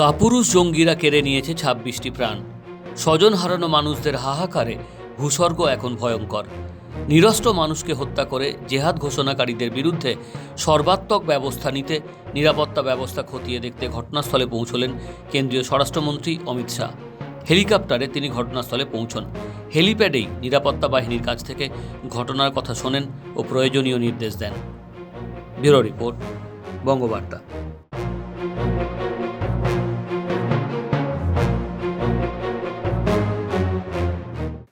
কাপুরুষ জঙ্গিরা কেড়ে নিয়েছে ছাব্বিশটি প্রাণ। স্বজন হারানো মানুষদের হাহাকারে ভূস্বর্গ এখন ভয়ঙ্কর। নিরস্ত্র মানুষকে হত্যা করে জেহাদ ঘোষণাকারীদের বিরুদ্ধে সর্বাত্মক ব্যবস্থা নিতে নিরাপত্তা ব্যবস্থা খতিয়ে দেখতে ঘটনাস্থলে পৌঁছলেন কেন্দ্রীয় স্বরাষ্ট্রমন্ত্রী অমিত শাহ। হেলিকপ্টারে তিনি ঘটনাস্থলে পৌঁছন। হেলিপ্যাডেই নিরাপত্তা বাহিনীর কাছ থেকে ঘটনার কথা শোনেন ও প্রয়োজনীয় নির্দেশ দেন। Bureau report, Bangabarta.